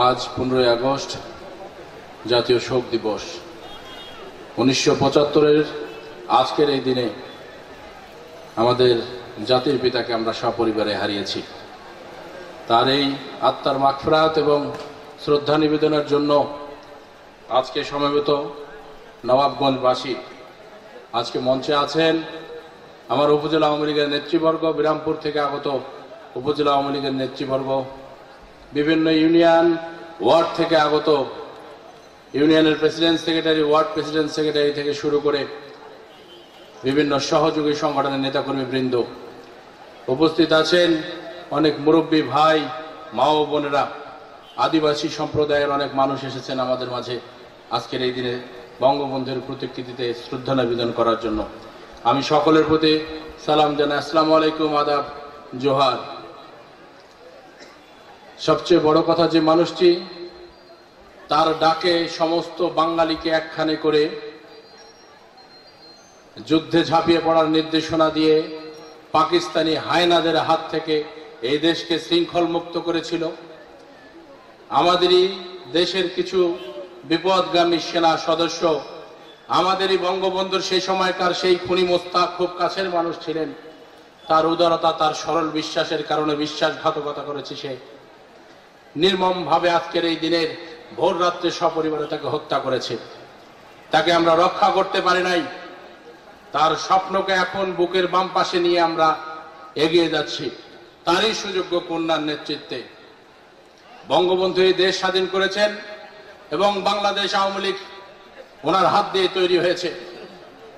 আজ পনেরোই আগস্ট, জাতীয় শোক দিবস। উনিশশো পঁচাত্তরের আজকের এই দিনে আমাদের জাতির পিতাকে আমরা সপরিবারে হারিয়েছি। তার এই আত্মার মাগফিরাত এবং শ্রদ্ধা নিবেদনের জন্য আজকে সমবেত নবাবগঞ্জবাসী আজকে মঞ্চে আছেন আমার উপজেলা আওয়ামী লীগের নেতৃবর্গ, বিরামপুর থেকে আগত উপজেলা আওয়ামী লীগের নেতৃবর্গ, বিভিন্ন ইউনিয়ন ওয়ার্ড থেকে আগত ইউনিয়নের president, secretary, ward president, secretary থেকে শুরু করে বিভিন্ন সহযোগী সংগঠনের নেতাকর্মী বৃন্দ উপস্থিত আছেন। অনেক মুরব্বী ভাই, মা ও বোনেরা, আদিবাসী সম্প্রদায়ের অনেক মানুষ এসেছেন আমাদের মাঝে আজকের এই দিনে বঙ্গবন্ধুর প্রতিকৃতিতে শ্রদ্ধা নিবেদন করার জন্য। আমি সকলের প্রতি সালাম জানাই। আসসালামু আলাইকুম, আদাব, জোহার। সবচেয়ে বড় কথা যে মানুষটি তার ডাকে সমস্ত বাঙালিকে একখানে করে যুদ্ধে ঝাঁপিয়ে পড়ার নির্দেশনা দিয়ে পাকিস্তানি হায়নাদের হাত থেকে এই দেশকে শৃঙ্খল মুক্ত করেছিল। আমাদেরই দেশের কিছু বিপদগামী সেনা সদস্য, আমাদেরই বঙ্গবন্ধুর সেই সময়কার সেই খুনি মোস্তাক খুব কাছের মানুষ ছিলেন। তার উদারতা, তার সরল বিশ্বাসের কারণে বিশ্বাসঘাতকতা করেছে সে। নির্মম ভাবে আজকের এই দিনের ভোর রাত্রে সপরিবারে তাকে হত্যা করেছে। তাকে আমরা রক্ষা করতে পারি নাই। তার স্বপ্নকে এখন বুকের বাম পাশে নিয়ে আমরা এগিয়ে যাচ্ছি। তারই সুযোগ্য কন্যার নেতৃত্বে। বঙ্গবন্ধু এই দেশ স্বাধীন করেছেন এবং বাংলাদেশ আওয়ামী লীগ ওনার হাত দিয়ে তৈরি হয়েছে।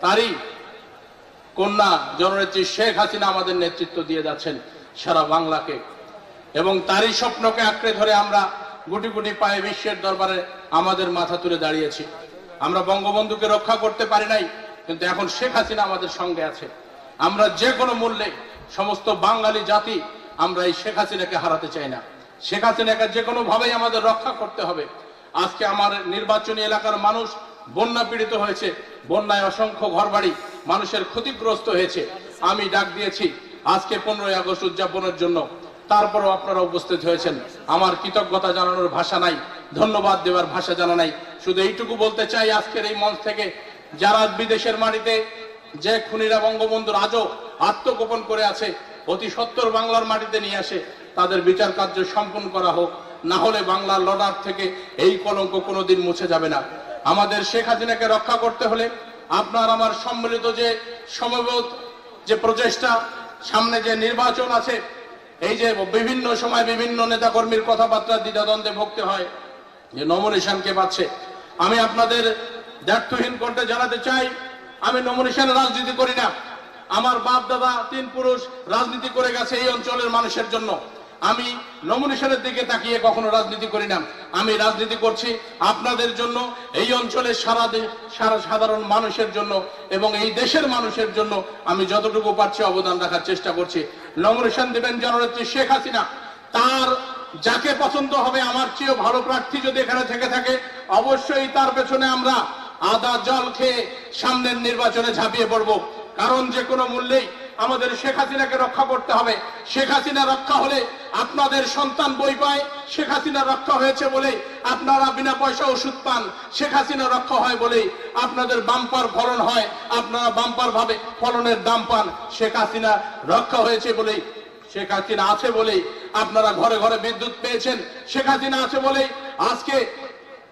তারই কন্যা জননেত্রী শেখ হাসিনা আমাদের নেতৃত্ব দিয়ে যাচ্ছেন সারা বাংলাকে। এবং তারই স্বপ্নকে আঁকড়ে ধরে আমরা গুটি গুটি পায়ে বিশ্বের দরবারে আমাদের মাথা তুলে দাঁড়িয়েছি। আমরা বঙ্গবন্ধুকে রক্ষা করতে পারি নাই, কিন্তু এখন শেখ হাসিনা আমাদের সঙ্গে আছে। আমরা যে কোনো মূল্যে সমস্ত বাঙালি জাতি, আমরা এই শেখ হাসিনাকে হারাতে চাই না। শেখ হাসিনাকে যে কোনো ভাবেই আমাদের রক্ষা করতে হবে। আজকে আমার নির্বাচনী এলাকার মানুষ বন্যা পীড়িত হয়েছে, বন্যায় অসংখ্য ঘরবাড়ি মানুষের ক্ষতিগ্রস্ত হয়েছে। আমি ডাক দিয়েছি, আজকে পনেরোই আগস্ট উদযাপনের জন্য তারপরও আপনারা উপস্থিত হয়েছেন। আমার কৃতজ্ঞতা জানানোর ভাষা নাই, ধন্যবাদ দেওয়ার ভাষা জানা নাই। শুধু এইটুকু বলতে চাই, আজকের এই মঞ্চ থেকে যারা বিদেশের মাটিতে যে খুনিরা বঙ্গবন্ধুর আজও আত্মগোপন করে আছে, অতি সত্তর বাংলার মাটিতে নিয়ে আসে, তাদের বিচার কার্য সম্পন্ন করা হোক। না হলে বাংলার লড়ার থেকে এই কলঙ্ক কোনোদিন মুছে যাবে না। আমাদের শেখ হাসিনাকে রক্ষা করতে হলে আপনার আমার সম্মিলিত যে সমবেত যে প্রচেষ্টা, সামনে যে নির্বাচন আছে এই যে বিভিন্ন সময় বিভিন্ন নেতাকর্মীর কথাবার্তা দ্বিধাদ্বন্দ্বে ভুগতে হয়, যে নমিনেশন কে পাচ্ছে। আমি আপনাদের দায়িত্বহীন কণ্ঠে জানাতে চাই, আমি নমিনেশন রাজনীতি করি না। আমার বাপ দাদা তিন পুরুষ রাজনীতি করে গেছে এই অঞ্চলের মানুষের জন্য। আমি নমিনেশনের দিকে তাকিয়ে কখনো রাজনীতি করি না। আমি রাজনীতি করছি আপনাদের জন্য, এই অঞ্চলের সারা সারা সাধারণ মানুষের জন্য এবং এই দেশের মানুষের জন্য আমি যতটুকু পারছি অবদান রাখার চেষ্টা করছি। নমিনেশন দেবেন জননেত্রী শেখ হাসিনা। তার যাকে পছন্দ হবে, আমার চেয়েও ভালো প্রার্থী যদি এখানে থেকে থাকে, অবশ্যই তার পেছনে আমরা আদা জল খেয়ে সামনের নির্বাচনে ঝাঁপিয়ে পড়ব। কারণ যে কোনো মূল্যেই আমাদের শেখ হাসিনাকে রক্ষা করতে হবে। শেখ হাসিনা রক্ষা হলে আপনাদের সন্তান বই পায়। শেখ হাসিনা রক্ষা হয়েছে বলে আপনারা বিনা পয়সা ওষুধ পান। শেখ হাসিনা রক্ষা হয় বলেই আপনাদের বাম্পার ফলন হয়। আপনারা বাম্পার ভাবে ফলনের দাম পান। শেখ হাসিনা রক্ষা হয়েছে বলেই শেখ হাসিনা আছে বলেই আপনারা ঘরে ঘরে বিদ্যুৎ পেয়েছেন। শেখ হাসিনা আছে বলেই আজকে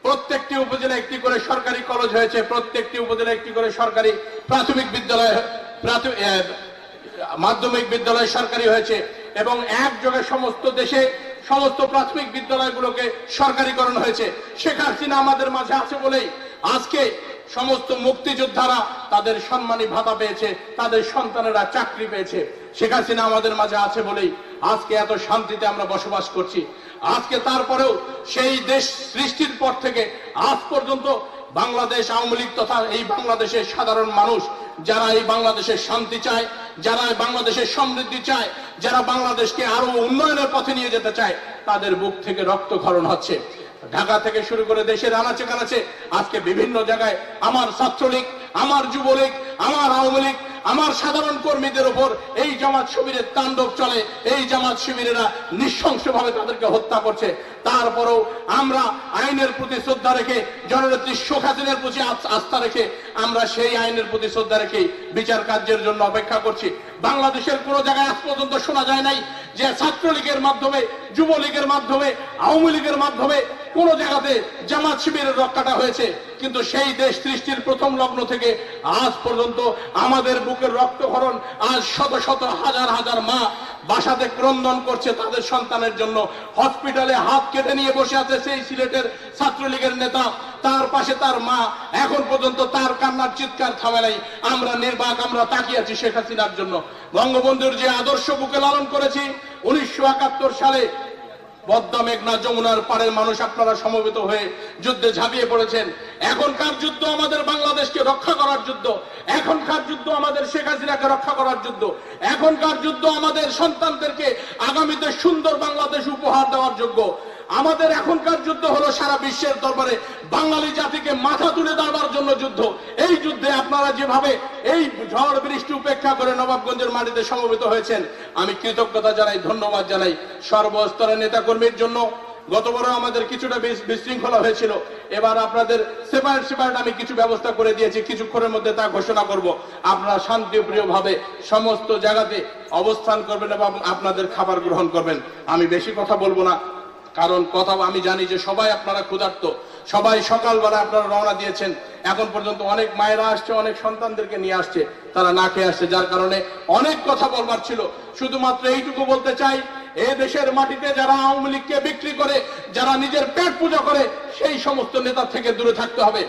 প্রত্যেকটি উপজেলা একটি করে সরকারি কলেজ হয়েছে। প্রত্যেকটি উপজেলা একটি করে সরকারি প্রাথমিক বিদ্যালয় প্রাথমিক মাধ্যমিক বিদ্যালয় সরকারি হয়েছে এবং একযোগে সমস্ত দেশে সমস্ত প্রাথমিক বিদ্যালয়গুলোকে সরকারিকরণ হয়েছে। শেখ হাসিনা আমাদের মাঝে আছে বলেই আজকে সমস্ত মুক্তিযোদ্ধারা তাদের সম্মানী ভাতা পেয়েছে, তাদের সন্তানেরা চাকরি পেয়েছে। শেখ হাসিনা আমাদের মাঝে আছে বলেই আজকে এত শান্তিতে আমরা বসবাস করছি। আজকে তারপরেও সেই দেশ সৃষ্টির পর থেকে আজ পর্যন্ত বাংলাদেশ আওয়ামী লীগ তথা এই বাংলাদেশের সাধারণ মানুষ, যারা এই বাংলাদেশের শান্তি চায় যারা বাংলাদেশের সমৃদ্ধি চায়, যারা বাংলাদেশকে আরও উন্নয়নের পথে নিয়ে যেতে চায়, তাদের বুক থেকে রক্ত রক্তক্ষরণ হচ্ছে। ঢাকা থেকে শুরু করে দেশের আনাচে কানাচে, আজকে বিভিন্ন জায়গায় আমার ছাত্রলীগ, আমার যুবলীগ, আমার আওয়ামী লীগ আমার সাধারণ কর্মীদের উপর এই জামাত শিবিরের তাণ্ডব চলে, এই জামাত শিবিরেরা নৃশংসভাবে তাদেরকে হত্যা করছে। তারপরেও আমরা আইনের প্রতি শ্রদ্ধা রেখে, জননেত্রী শেখ হাসিনের প্রতি আস্থা রেখে আমরা সেই আইনের প্রতি শ্রদ্ধা রেখে বিচার কার্যের জন্য অপেক্ষা করছি। বাংলাদেশের কোনো জায়গায় আজ পর্যন্ত শোনা যায় নাই যে ছাত্রলীগের মাধ্যমে, যুবলীগের মাধ্যমে, আওয়ামী লীগের মাধ্যমে কোন জায়গাতে জামাত শিবিরের রক্ষাটা হয়েছে। কিন্তু সেই দেশ সৃষ্টির প্রথম লগ্ন থেকে আজ পর্যন্ত আমাদের বুকের রক্তক্ষরণ আজ শত শত হাজার হাজার মা বাসাতে ক্রন্দন করছে তাদের সন্তানের জন্য। হসপিটালে হাত কেটে নিয়ে বসে আছে সেই সিলেটের ছাত্রলীগের নেতা। তার পাশে তার মা। এখন পর্যন্ত তার কান্নার চিৎকার থামে নাই। আমরা নির্বাক, আমরা তাকিয়ে আছি শেখ হাসিনার জন্য। বঙ্গবন্ধুর যে আদর্শ বুকে লালন করেছি, উনিশশো একাত্তর সালে পদ্মা মেঘনা যমুনার পাড়ের মানুষ আপনারা সমবেত হয়ে যুদ্ধে ঝাঁপিয়ে পড়েছেন। এখনকার যুদ্ধ আমাদের বাংলাদেশকে রক্ষা করার যুদ্ধ। এখনকার যুদ্ধ আমাদের শেখ হাসিনাকে রক্ষা করার যুদ্ধ। এখনকার যুদ্ধ আমাদের সন্তানদেরকে আগামীতে সুন্দর বাংলাদেশ উপহার দেওয়ার যোগ্য। আমাদের এখনকার যুদ্ধ হলো সারা বিশ্বের দরবারে বাঙালি জাতিকে মাথা তুলে দেওয়ার জন্য যুদ্ধ। এই যুদ্ধে আপনারা যেভাবে এই ঝড় বৃষ্টি উপেক্ষা করে নবাবগঞ্জের মাটিতে সমবেত হয়েছেন, আমি কৃতজ্ঞতা জানাই, ধন্যবাদ জানাই সর্বস্তরের নেতাকর্মীর জন্য। গতবারও আমাদের কিছুটা বিশ- বিশৃঙ্খলা হয়েছিল। এবার আপনাদের সেপারেট সেপারেট আমি কিছু ব্যবস্থা করে দিয়েছি, কিছুক্ষণের মধ্যে তা ঘোষণা করব। আপনারা শান্তিপ্রিয় ভাবে সমস্ত জায়গাতে অবস্থান করবেন এবং আপনাদের খাবার গ্রহণ করবেন। আমি বেশি কথা বলব না। কারণ কথা আমি জানি যে সবাই আপনারা ক্ষুধার্ত, সবাই সকালবেলা আপনারা রওনা দিয়েছেন। এখন পর্যন্ত অনেক মায়েরা আসছে, অনেক সন্তানদেরকে নিয়ে আসছে, তারা না খেয়ে আসছে, যার কারণে অনেক কথা বলবার ছিল। শুধুমাত্র এইটুকু বলতে চাই, এ দেশের মাটিতে যারা আওয়ামী লীগকে বিক্রি করে, যারা নিজের পেট পূজা করে, সেই সমস্ত নেতা থেকে দূরে থাকতে হবে।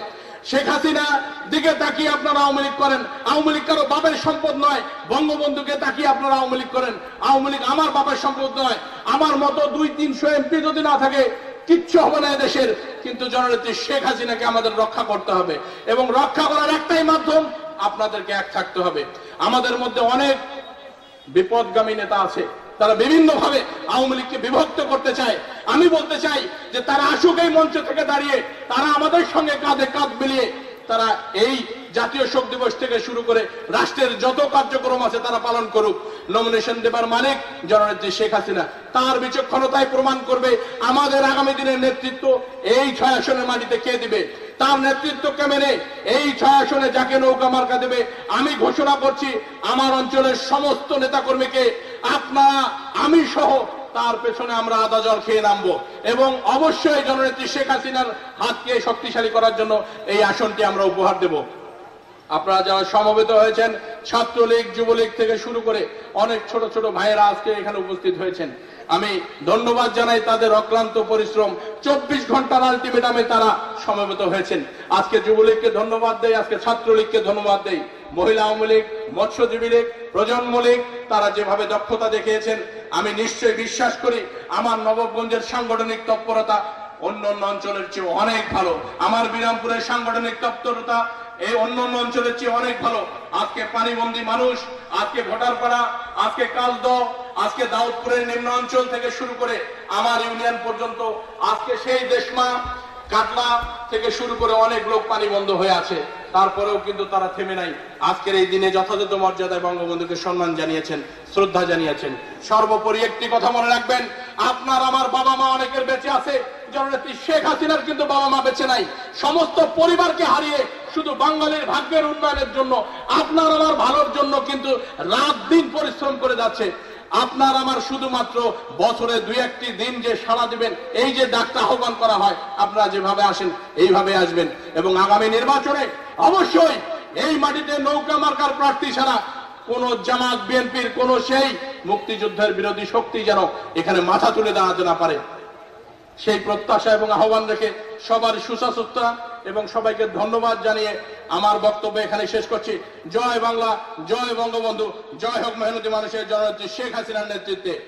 শেখ হাসিনা, দিকে তাকিয়ে আপনারা আওয়ামী লীগ করেন। আওয়ামী লীগ কারও বাপের সম্পদ নয়, বঙ্গবন্ধুকে তাকিয়ে আপনারা আওয়ামী লীগ করেন। আওয়ামী লীগ আমার বাপের সম্পদ নয় আমার মতো দুই তিনশো এমপি যদি না থাকে, কিচ্ছু হবে না দেশের কিন্তু জননেত্রী শেখ হাসিনাকে আমাদের রক্ষা করতে হবে। এবং রক্ষা করার একটাই মাধ্যম আপনাদেরকে এক থাকতে হবে। আমাদের মধ্যে অনেক বিপদগামী নেতা আছে। তারা বিভিন্ন ভাবে আওয়ামী লীগকে বিভক্ত করতে চায়। আমি বলতে চাই যে তারা আসুক এই মঞ্চ থেকে দাঁড়িয়ে, তারা আমাদের সঙ্গে কাঁধে কাঁধ মিলিয়ে তারা এই জাতীয় শোক দিবস থেকে শুরু করে রাষ্ট্রের যত কার্যক্রম আছে তারা পালন করুক। নমিনেশন দেবার মালিক জননেত্রী শেখ হাসিনা। তার বিচক্ষণতায় প্রমাণ করবে আমাদের আগামী দিনের নেতৃত্ব এই ছয় আসনের মাটিতে কে দিবে। তার নেতৃত্বকে মেনে এই ছয় আসনে যাকে নৌকা মার্কা দেবে, আমি ঘোষণা করছি আমার অঞ্চলের সমস্ত নেতাকর্মীকে আপনারা আমি সহ তার পেছনে আমরা আদা জল খেয়ে নামবো এবং অবশ্যই জননেত্রী শেখ হাসিনার হাতকে শক্তিশালী করার জন্য এই আসনটি আমরা উপহার দেব। আপনারা যারা সমবেত হয়েছেন, ছাত্রলীগ, যুবলীগ থেকে শুরু করে অনেক ছোট ছোট ভাইয়েরা আজকে এখানে উপস্থিত হয়েছেন। আমি ধন্যবাদ জানাই তাদের অক্লান্ত পরিশ্রম। চব্বিশ ঘণ্টার আলটিমেটামে তারা সমবেত হয়েছেন। আজকে যুবলীগকে ধন্যবাদ দেয় আজকে ছাত্রলীগকে ধন্যবাদ দেয় মহিলা আওয়ামী লীগ, মৎস্যজীবী লীগ, প্রজন্ম লীগ, তারা যেভাবে দক্ষতা দেখিয়েছেন, আমি নিশ্চয়ই বিশ্বাস করি আমার নবগঞ্জের সাংগঠনিক তৎপরতা অন্য অন্য অঞ্চলের চেয়ে অনেক ভালো। আমার বিরামপুরের সাংগঠনিক তৎপরতা এই অন্য অন্য অঞ্চলের চেয়ে অনেক ভালো। আজকে পানিবন্দী মানুষ, আজকে ভোটারপাড়া, আজকে কালদ আজকে দাউদপুরের নিম্ন অঞ্চল থেকে শুরু করে আমার ইউনিয়ন পর্যন্ত, আজকে সেই দেশমা, কাটলা থেকে শুরু করে অনেক লোক পানি বন্ধ হয়ে আছে। তারপরেও কিন্তু তারা থেমে নাই। আজকের এই দিনে যথাযথ মর্যাদায় বঙ্গবন্ধুকে সম্মান জানিয়েছেন, শ্রদ্ধা জানিয়েছেন। সর্বোপরি একটি কথা মনে রাখবেন, আপনার, আমার বাবা মা অনেকের বেঁচে আছে। জননেত্রী শেখ হাসিনার কিন্তু বাবা মা বেঁচে নাই। সমস্ত পরিবারকে হারিয়ে শুধু বাঙালির ভাগ্যের উন্নয়নের জন্য, আপনার আমার ভালোর জন্য কিন্তু রাত দিন পরিশ্রম করে যাচ্ছে। আপনার আমার শুধুমাত্র বছরে দুই একটি দিন যে সাড়া দিবেন, এই যে ডাকটা আহ্বান করা হয়, আপনারা যেভাবে আসেন, এইভাবে আসবেন। এবং আগামী নির্বাচনে অবশ্যই এই মাটিতে নৌকা মার্কার প্রার্থী ছাড়া কোন জামাত, বিএনপির কোন সেই মুক্তিযুদ্ধের বিরোধী শক্তি যেন এখানে মাথা তুলে দাঁড়াতে না পারে। সেই প্রত্যাশা এবং আহ্বান রেখে সবার সুস্বাস্থ্যতা এবং সবাইকে ধন্যবাদ জানিয়ে আমার বক্তব্য এখানে শেষ করছি। জয় বাংলা, জয় বঙ্গবন্ধু, জয় হোক মেহনতি মানুষের জননেত্রী শেখ হাসিনার নেতৃত্বে।